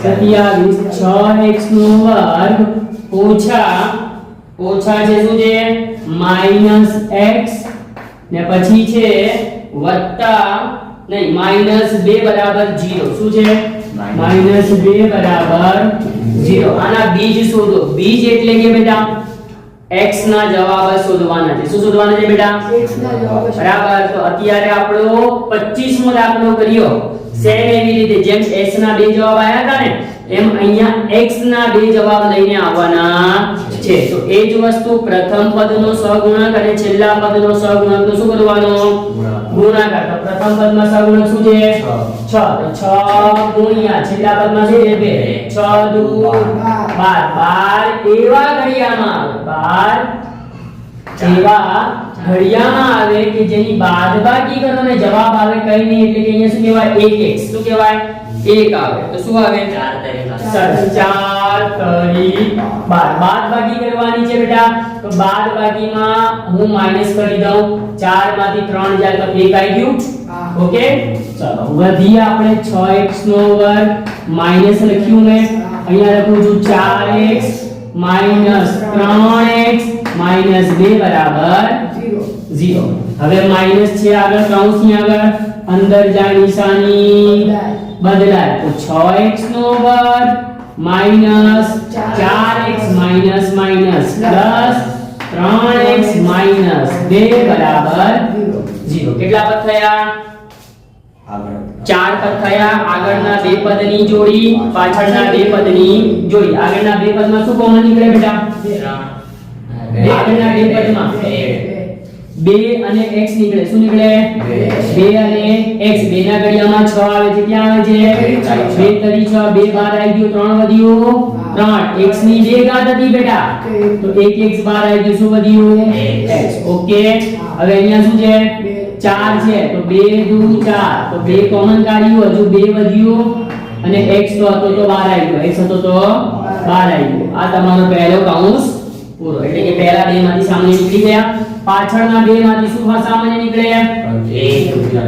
સત્યાવીસ છ એક્સ નો વર્ગ ઓછા ઓછા છે શું છે? Minus x. ને પછી છે વત્તા નહીં માઇનસ બે બરાબર જીરો. શું છે? માઇનસ બે બરાબર જીરો. આના બીજ શોધો. બીજ એટલે કે બેટા x ના જવાબ શોધવાના છે. શું શોધવાના છે બેટા? X ના જવાબ બરાબર. તો અત્યારે આપણો 25મો દાખલો કર્યો. સેમ એવી રીતે જેમ s ના બે જવાબ આયા હતા ને એમ અહીંયા x ના બે જવાબ લઈને આવવાના છે. તો એ જ વસ્તુ પ્રથમ પદનો સહગુણક અને છેલ્લા પદનો સહગુણક તો શું કરવાનો? ગુણાકાર. તો પ્રથમ પદમાં સહગુણક શું છે? 6 તો 6 ગુણ્યા છેલ્લા પદમાં શું છે? 2 6 દુ 12 12 એવા ઘડિયામાં આવે. 12 એવા ઘડિયામાં આવે કે જેની બાદબાકી કરો ને જવાબ આવે કઈ નહીં એટલે કે અહીંયા શું કહેવાય? 1x શું કહેવાય? 1 આવે. તો શું આવે? 4 તરી સરસ 4 તરી 12 બાદબાકી કરવાની છે બેટા. તો બાદબાકીમાં હું માઇનસ કરી દઉં. 4 માંથી 3 જાય તો 1 આવી ગયું. ઓકે? ચલો વધી આપણે 6x નો વર્ગ. માઇનસ લખ્યું મેં. અહીંયા લખું છું 4x માઇનસ 3x માઇનસ 2 બરાબર Zero. 0 હવે માઇનસ છે આગળ કૌંસની આગળ અંદર જાય નિશાની બદલાય તો 6x નો વર્ગ minus 4x minus minus plus 3x minus 2 બરાબર Zero. 0 કેટલા પદ થયા આગળ ચાર પદ થયા. આગળના બે પદની જોડી પાછળના બે પદની જોડી. આગળના બે પદમાં શું કોમન નીકળે બેટા? આગળના બે પદમાં બે. અને x નીકળે. શું નીકળે? બે. અને x. બે ના ઘડિયામાં 6 આવે છે. ક્યાં આવે છે? બે તરી 6 બે બાર આવી ગયો. 3 વધ્યો. 3 x ની બે ઘાત હતી બેટા. તો 1 x બાર આવી ગયો. શું વધ્યું? x okay. હવે અહીંયા શું છે? 4 છે તો બે દુ ચાર. તો બે કોમન કાઢ્યું હજુ બે વધ્યું. અને x તો હતો તો 12 આવી ગયો x હતો તો 12 આવી ગયો આ તમારો પહેલો કૌંસ પૂરો. એટલે કે પહેલા બે માંથી સામાન્ય નીકળી ગયા. પાછળના બે માંથી શું સામાન્ય નીકળે?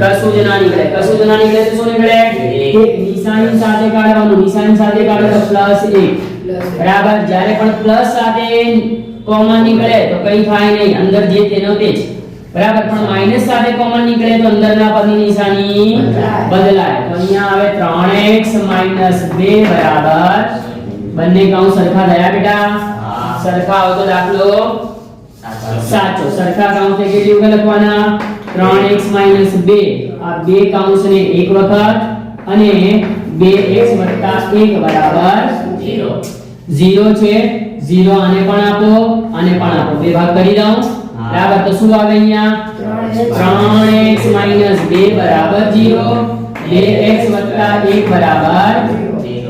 કશું જ ના નીકળે. કશું જ ના નીકળે તો શું નીકળે? એક. નિશાની સાથે કાઢવાનું. નિશાની સાથે કાઢો તો પ્લસ 1 Plus. બરાબર? જ્યારે પણ પ્લસ સાથે કોમન નીકળે તો કઈ થાય નહીં. અંદર જે તેનો તે જ બરાબર પણ માઇનસ સાથે કોમન નીકળે તો અંદરના પદની નિશાની બદલાય. તો અહીંયા આવે 3x 2 બરાબર. બંને કૌંસ સરખા થયા બેટા? સરખા હોય તો દાખલો સાચો. સરખા કૌંસે કેટલી વખત લખવાના? 3x 2 આ બે કૌંસને એક વખત અને 2x 1 બરાબર? 0 0 છે. 0 આને પણ આપો આને પણ આપો. બે ભાગ કરી દઉં. બરાબર તો શું આવે અહીંયા 3x 2 બરાબર 0 2x 1 બરાબર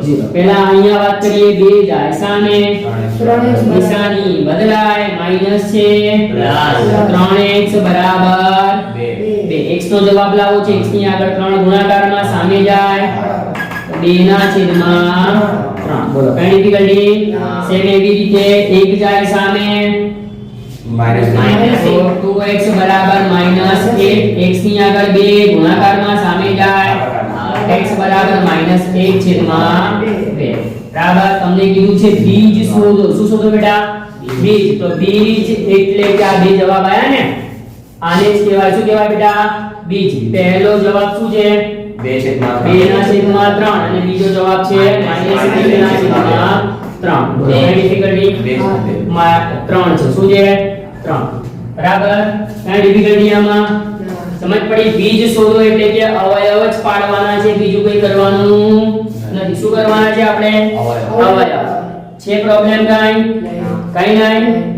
0 પહેલા અહીંયા વાત કરીએ 2 જાય સામે ત્રણ x બરાબર. નિશાની બદલાય માઇનસ છે Plus. 3x બરાબર બે. 2 x નો જવાબ લાવો છે x ની આગળ 3 ગુણાકારમાં સામે જાય તો 2 ના છેદમાં 3 બોલો કઈ ડિફિકલ્ટી હા. સેમ એવી રીતે 1 જાય સામે માઇનસ Minus તો 2x બરાબર 8 x ની આગળ 2 ગુણાકારમાં સામે જાય. x બરાબર 1 છેદમાં 2 બરાબર? તમને કીધું છે બીજ શોધો. શું શોધો બેટા? બીજ. તો બીજ એટલે કે આ બે જવાબ આયા ને? આને જ કહેવાય. શું કહેવાય બેટા? બીજ. પહેલો જવાબ શું છે? બે છેદમાં 2 ના છેદમાં 3 અને બીજો જવાબ છે માઇનસ 1 ના છેદમાં 3 બોલો કઈ ડિફિકલ્ટી બે છેદ બે. માં 3 છે. શું છે? 3 બરાબર? ત્યાં આમાં સમજ પડી? બીજ શોધો એટલે કે અવયવ જ પાડવાના છે. બીજું કંઈ કરવાનું નથી. શું કરવાના છે આપણે. અવયવ. છે પ્રોબ્લેમ કાઈ? કાઈ નહીં?